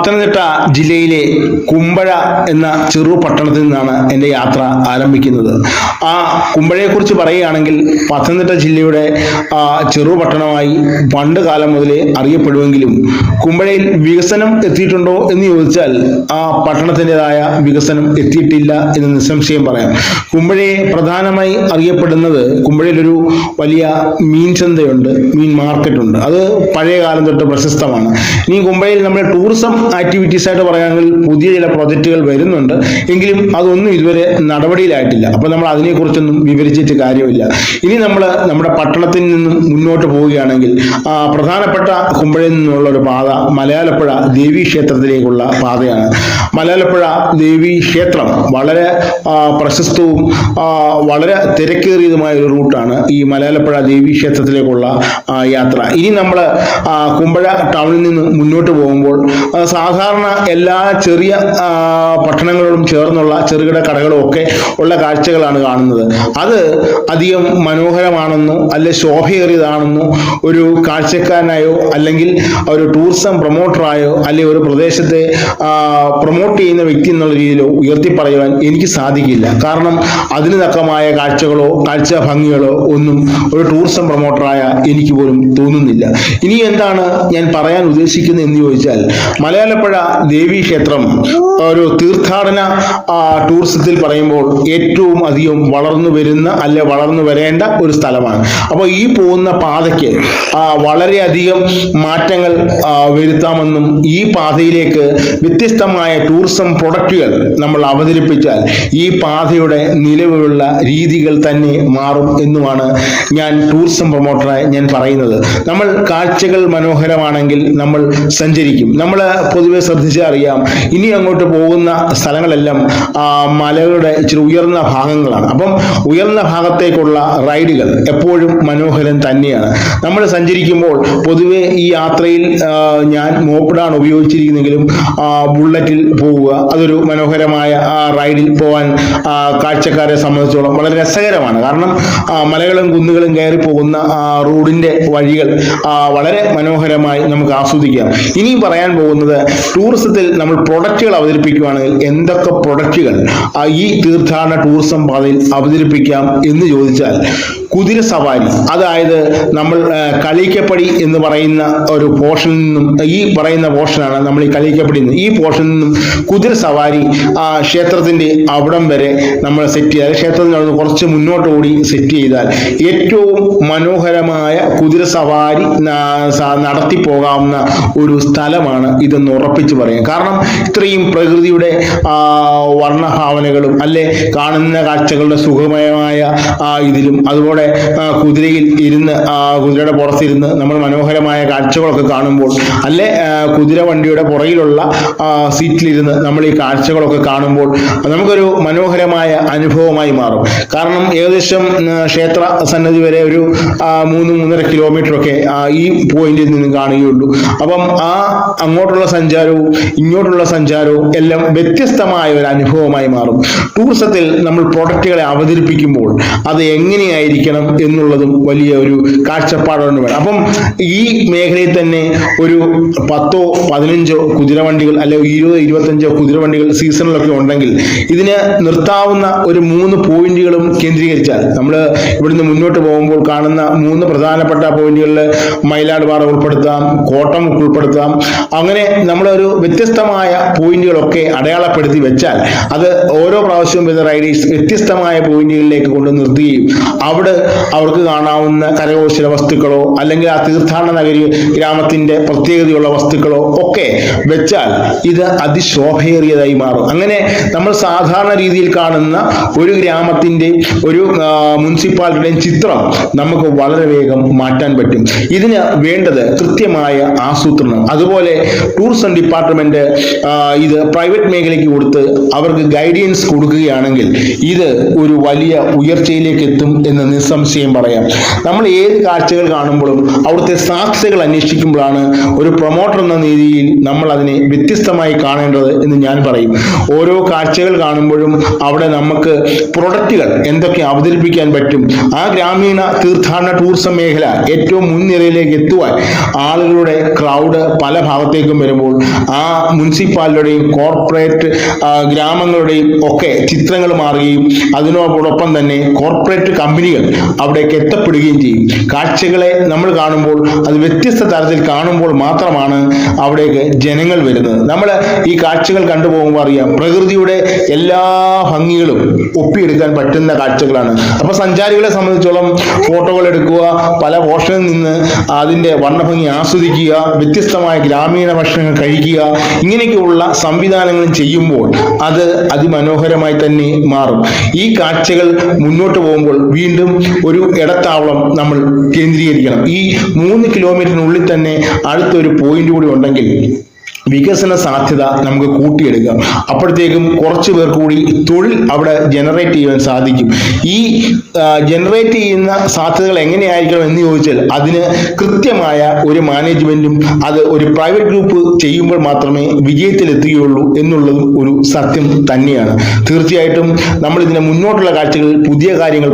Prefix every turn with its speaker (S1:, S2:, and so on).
S1: പത്തനംതിട്ട ജില്ലയിലെ കുമ്പഴ എന്ന ചെറു പട്ടണത്തിൽ നിന്നാണ് എന്റെ യാത്ര ആരംഭിക്കുന്നത്. ആ കുമ്പഴയെക്കുറിച്ച് പറയുകയാണെങ്കിൽ പത്തനംതിട്ട ജില്ലയുടെ ചെറു പട്ടണമായി പണ്ട് കാലം മുതലേ അറിയപ്പെടുമെങ്കിലും കുമ്പഴയിൽ വികസനം എത്തിയിട്ടുണ്ടോ എന്ന് ചോദിച്ചാൽ ആ പട്ടണത്തിന്റെതായ വികസനം എത്തിയിട്ടില്ല എന്ന് നിസ്സംശയം പറയാം. കുമ്പഴയെ പ്രധാനമായി അറിയപ്പെടുന്നത് കുമ്പഴയിലൊരു വലിയ മീൻ ചന്തയുണ്ട് മീൻ മാർക്കറ്റുണ്ട്. അത് പഴയ കാലം തൊട്ട് പ്രശസ്തമാണ്. ഇനി കുമ്പഴയിൽ നമ്മുടെ ടൂറിസം ആക്ടിവിറ്റീസ് ആയിട്ട് പറയുകയാണെങ്കിൽ പുതിയ ചില പ്രൊജക്റ്റുകൾ വരുന്നുണ്ട്. എങ്കിലും അതൊന്നും ഇതുവരെ നടപടിയിലായിട്ടില്ല. അപ്പോൾ നമ്മൾ അതിനെക്കുറിച്ചൊന്നും വിവരിച്ചിട്ട് കാര്യമില്ല. ഇനി നമ്മൾ നമ്മുടെ പട്ടണത്തിൽ നിന്നും മുന്നോട്ട് പോവുകയാണെങ്കിൽ പ്രധാനപ്പെട്ട കുമ്പഴയിൽ നിന്നുള്ള ഒരു പാത മലയാലപ്പുഴ ദേവീ ക്ഷേത്രത്തിലേക്കുള്ള പാതയാണ്. മലയാലപ്പുഴ ദേവീ ക്ഷേത്രം വളരെ പ്രശസ്തവും വളരെ തിരക്കേറിയതുമായ ഒരു റൂട്ടാണ് ഈ മലയാലപ്പുഴ ദേവീ ക്ഷേത്രത്തിലേക്കുള്ള യാത്ര. ഇനി നമ്മൾ കുമ്പഴ ടൗണിൽ നിന്ന് മുന്നോട്ട് പോകുമ്പോൾ സാധാരണ എല്ലാ ചെറിയ പട്ടണങ്ങളോടും ചേർന്നുള്ള ചെറുകിട കടകളും ഒക്കെ ഉള്ള കാഴ്ചകളാണ് കാണുന്നത്. അത് അധികം മനോഹരമാണെന്നോ അല്ലെ ശോഭയേറിയതാണെന്നോ ഒരു കാഴ്ചക്കാരനായോ അല്ലെങ്കിൽ ഒരു ടൂറിസം പ്രൊമോട്ടറായോ അല്ലെ ഒരു പ്രദേശത്തെ പ്രൊമോട്ട് ചെയ്യുന്ന വ്യക്തി എന്നുള്ള രീതിയിലോ ഉയർത്തി പറയുവാൻ എനിക്ക് സാധിക്കില്ല. കാരണം അതിന് തക്കമായ കാഴ്ചകളോ കാഴ്ച ഭംഗികളോ ഒന്നും ഒരു ടൂറിസം പ്രൊമോട്ടറായ എനിക്ക് പോലും തോന്നുന്നില്ല. ഇനി എന്താണ് ഞാൻ പറയാൻ ഉദ്ദേശിക്കുന്നത് എന്ന് ചോദിച്ചാൽ മലയാളപ്പുഴ ദേവീ ക്ഷേത്രം ഒരു തീർത്ഥാടന ടൂറിസത്തിൽ പറയുമ്പോൾ ഏറ്റവും അധികം വളർന്നു വരുന്ന അല്ലെ വളർന്നു വരേണ്ട ഒരു സ്ഥലമാണ്. അപ്പോൾ ഈ പോകുന്ന പാതയ്ക്ക് വളരെയധികം മാറ്റങ്ങൾ വരുത്താമെന്നും ഈ പാതയിലേക്ക് വ്യത്യസ്തമായ ടൂറിസം പ്രൊഡക്റ്റുകൾ നമ്മൾ അവതരിപ്പിച്ചാൽ ഈ പാതയുടെ നിലവിലുള്ള രീതികൾ തന്നെ മാറും എന്നുമാണ് ഞാൻ ടൂറിസം പ്രൊമോട്ടറായി ഞാൻ പറയുന്നത്. നമ്മൾ കാഴ്ചകൾ മനോഹരമാണെങ്കിൽ നമ്മൾ സഞ്ചരിക്കും. നമ്മൾ പൊതുവെ ശ്രദ്ധിച്ചാൽ അറിയാം. ഇനി അങ്ങോട്ട് പോകുന്ന സ്ഥലങ്ങളെല്ലാം മലകളുടെ ഇച്ചിരി ഉയർന്ന ഭാഗങ്ങളാണ്. അപ്പം ഉയർന്ന ഭാഗത്തേക്കുള്ള റൈഡുകൾ എപ്പോഴും മനോഹരം തന്നെയാണ്. നമ്മൾ സഞ്ചരിക്കുമ്പോൾ പൊതുവെ ഈ യാത്രയിൽ ഞാൻ മോപ്പിടാണ് ഉപയോഗിച്ചിരിക്കുന്നെങ്കിലും ബുള്ളറ്റിൽ പോവുക അതൊരു മനോഹരമായ റൈഡിൽ പോകാൻ കാഴ്ചക്കാരെ സംബന്ധിച്ചോളം വളരെ രസകരമാണ്. കാരണം മലകളും കുന്നുകളും കയറി പോകുന്ന റോഡിന്റെ വഴികൾ വളരെ മനോഹരമായി നമുക്ക് ആസ്വദിക്കാം. ഇനി പറയാൻ പോകുന്നത് ടൂറിസത്തിൽ നമ്മൾ പ്രൊഡക്റ്റുകൾ അവതരിപ്പിക്കുകയാണെങ്കിൽ എന്തൊക്കെ പ്രൊഡക്റ്റുകൾ ഈ തീർത്ഥാടന ടൂറിസം പാതയിൽ അവതരിപ്പിക്കാം എന്ന് ചോദിച്ചാൽ കുതിര സവാരി അതായത് നമ്മൾ കളിക്കപ്പടി എന്ന് പറയുന്ന ഒരു പോർഷനിൽ നിന്നും ഈ പറയുന്ന പോർഷനാണ് നമ്മൾ ഈ കളിക്കപ്പടി നിന്ന്. ഈ പോർഷനിൽ നിന്നും കുതിര സവാരി ആ ക്ഷേത്രത്തിന്റെ അവിടം വരെ നമ്മൾ സെറ്റ് ചെയ്താൽ ക്ഷേത്രത്തിൽ നിന്ന് കുറച്ച് മുന്നോട്ട് കൂടി സെറ്റ് ചെയ്താൽ ഏറ്റവും മനോഹരമായ കുതിര സവാരി നടത്തി പോകാവുന്ന ഒരു സ്ഥലമാണ് ഇതെന്ന് ഉറപ്പിച്ച് പറയാം കാരണം ഇത്രയും പ്രകൃതിയുടെ വർണഭാവനകളും അല്ലെ കാണുന്ന കാഴ്ചകളുടെ സുഖമയമായ ഇതിലും അതുപോലെ കുതിരയിൽ ഇരുന്ന് കുതിരയുടെ പുറത്തിരുന്ന് നമ്മൾ മനോഹരമായ കാഴ്ചകളൊക്കെ കാണുമ്പോൾ അല്ലെ കുതിര വണ്ടിയുടെ പുറകിലുള്ള സീറ്റിലിരുന്ന് നമ്മൾ ഈ കാഴ്ചകളൊക്കെ കാണുമ്പോൾ നമുക്കൊരു മനോഹരമായ അനുഭവമായി മാറും. കാരണം ഏകദേശം ക്ഷേത്ര സന്നദ്ധി വരെ ഒരു മൂന്ന് മൂന്നര കിലോമീറ്റർ ഒക്കെ ഈ പോയിന്റിൽ നിന്ന് കാണുകയുള്ളൂ. അപ്പം ആ അങ്ങോട്ടുള്ള സഞ്ചാരവും ഇങ്ങോട്ടുള്ള സഞ്ചാരവും എല്ലാം വ്യത്യസ്തമായ ഒരു അനുഭവമായി മാറും. ടൂറിസത്തിൽ നമ്മൾ പ്രൊഡക്റ്റുകളെ അവതരിപ്പിക്കുമ്പോൾ അത് എങ്ങനെയായിരിക്കണം എന്നുള്ളതും വലിയ ഒരു കാഴ്ചപ്പാടുകൊണ്ട് വേണം അപ്പം ഈ മേഖലയിൽ തന്നെ ഒരു പത്തോ പതിനഞ്ചോ കുതിരവണ്ടികൾ അല്ലെങ്കിൽ ഇരുപതോ ഇരുപത്തഞ്ചോ കുതിരവണ്ടികൾ സീസണിലൊക്കെ ഉണ്ടെങ്കിൽ ഇതിന് നിർത്താവുന്ന ഒരു മൂന്ന് പോയിന്റുകളും കേന്ദ്രീകരിച്ചാൽ നമ്മൾ ഇവിടുന്ന് മുന്നോട്ട് പോകുമ്പോൾ കാണുന്ന മൂന്ന് പ്രധാനപ്പെട്ട പോയിന്റുകളിൽ മയിലാടുപാറ ഉൾപ്പെടുത്താം കോട്ടം ഉൾപ്പെടുത്താം. അങ്ങനെ നമ്മളൊരു വ്യത്യസ്തമായ പോയിന്റുകളൊക്കെ അടയാളപ്പെടുത്തി വെച്ചാൽ അത് ഓരോ പ്രാവശ്യവും വരുന്ന റൈഡേഴ്സ് വ്യത്യസ്തമായ പോയിന്റുകളിലേക്ക് കൊണ്ട് നിർത്തുകയും അവിടെ അവർക്ക് കാണാവുന്ന കരകൗശല വസ്തുക്കളോ അല്ലെങ്കിൽ ആ തീർത്ഥാടന നഗരി ഗ്രാമത്തിന്റെ പ്രത്യേകതയുള്ള വസ്തുക്കളോ ഒക്കെ വെച്ചാൽ ഇത് അതിശോഭയേറിയതായി മാറും. അങ്ങനെ നമ്മൾ സാധാരണ രീതിയിൽ കാണുന്ന ഒരു ഗ്രാമത്തിന്റെ ഒരു മുനിസിപ്പാലിറ്റിയുടെയും ചിത്രം നമുക്ക് വളരെ വേഗം മാറ്റാൻ പറ്റും. ഇതിന് വേണ്ടത് കൃത്യമായ ആസൂത്രണം. അതുപോലെ ടൂറിസം ഡിപ്പാർട്ട്മെന്റ് ഇത് പ്രൈവറ്റ് മേഖലയ്ക്ക് കൊടുത്ത് അവർക്ക് ഗൈഡൻസ് കൊടുക്കുകയാണെങ്കിൽ ഇത് ഒരു വലിയ ഉയർച്ചയിലേക്ക് എത്തും എന്ന് നിസ്സംശയം പറയാം. നമ്മൾ ഏത് കാഴ്ചകൾ കാണുമ്പോഴും അവിടുത്തെ സാക്ഷികൾ അന്വേഷിക്കുമ്പോഴാണ് ഒരു പ്രൊമോട്ടർ എന്ന രീതിയിൽ നമ്മൾ അതിനെ വ്യത്യസ്തമായി കാണേണ്ടത് എന്ന് ഞാൻ പറയും. ഓരോ കാഴ്ചകൾ കാണുമ്പോഴും അവിടെ നമുക്ക് പ്രൊഡക്റ്റുകൾ എന്തൊക്കെ അവതരിപ്പിക്കാൻ പറ്റും. ആ ഗ്രാമീണ തീർത്ഥാടന ടൂറിസം മേഖല ഏറ്റവും മുൻനിരയിലേക്ക് എത്തുവാൻ ആളുകളുടെ ക്രൗഡ് പല ഭാഗത്തേക്കും വരുമ്പോൾ പറയുമ്പോൾ ആ മുനിസിപ്പാലിറ്റിയുടെയും കോർപ്പറേറ്റ് ഗ്രാമങ്ങളുടെയും ഒക്കെ ചിത്രങ്ങൾ മാറുകയും അതിനോടൊപ്പം തന്നെ കോർപ്പറേറ്റ് കമ്പനികൾ അവിടേക്ക് എത്തപ്പെടുകയും ചെയ്യും. കാഴ്ചകളെ നമ്മൾ കാണുമ്പോൾ അത് വ്യത്യസ്ത തരത്തിൽ കാണുമ്പോൾ മാത്രമാണ് അവിടേക്ക് ജനങ്ങൾ വരുന്നത്. നമ്മൾ ഈ കാഴ്ചകൾ കണ്ടുപോകുമ്പോൾ അറിയാം പ്രകൃതിയുടെ എല്ലാ ഭംഗികളും ഒപ്പിയെടുക്കാൻ പറ്റുന്ന കാഴ്ചകളാണ്. അപ്പൊ സഞ്ചാരികളെ സംബന്ധിച്ചോളം ഫോട്ടോകൾ എടുക്കുക പല പോഷനിൽ നിന്ന് അതിന്റെ വർണഭംഗി ആസ്വദിക്കുക വ്യത്യസ്തമായ ഗ്രാമീണ ഭക്ഷണങ്ങൾ കഴിക്കുക. ഇങ്ങനെയൊക്കെയുള്ള സംവിധാനങ്ങൾ ചെയ്യുമ്പോൾ അത് അതിമനോഹരമായി തന്നെ മാറും. ഈ കാഴ്ചകൾ മുന്നോട്ട് പോകുമ്പോൾ വീണ്ടും ഒരു ഇടത്താവളം നമ്മൾ കേന്ദ്രീകരിക്കണം. ഈ മൂന്ന് കിലോമീറ്ററിനുള്ളിൽ തന്നെ അടുത്തൊരു പോയിന്റ് കൂടി ഉണ്ടെങ്കിൽ വികസന സാധ്യത നമുക്ക് കൂട്ടിയെടുക്കാം. അപ്പോഴത്തേക്കും കുറച്ച് പേർ കൂടി തൊഴിൽ അവിടെ ജനറേറ്റ് ചെയ്യാൻ സാധിക്കും. ഈ ജനറേറ്റ് ചെയ്യുന്ന സാധ്യതകൾ എങ്ങനെയായിരിക്കണം എന്ന് ചോദിച്ചാൽ അതിന് കൃത്യമായ ഒരു മാനേജ്മെന്റും അത് ഒരു പ്രൈവറ്റ് ഗ്രൂപ്പ് ചെയ്യുമ്പോൾ മാത്രമേ വിജയത്തിലെത്തുകയുള്ളൂ എന്നുള്ളതും ഒരു സത്യം തന്നെയാണ്. തീർച്ചയായിട്ടും നമ്മൾ ഇതിനെ മുന്നോട്ടുള്ള കാഴ്ചകളിൽ പുതിയ കാര്യങ്ങൾ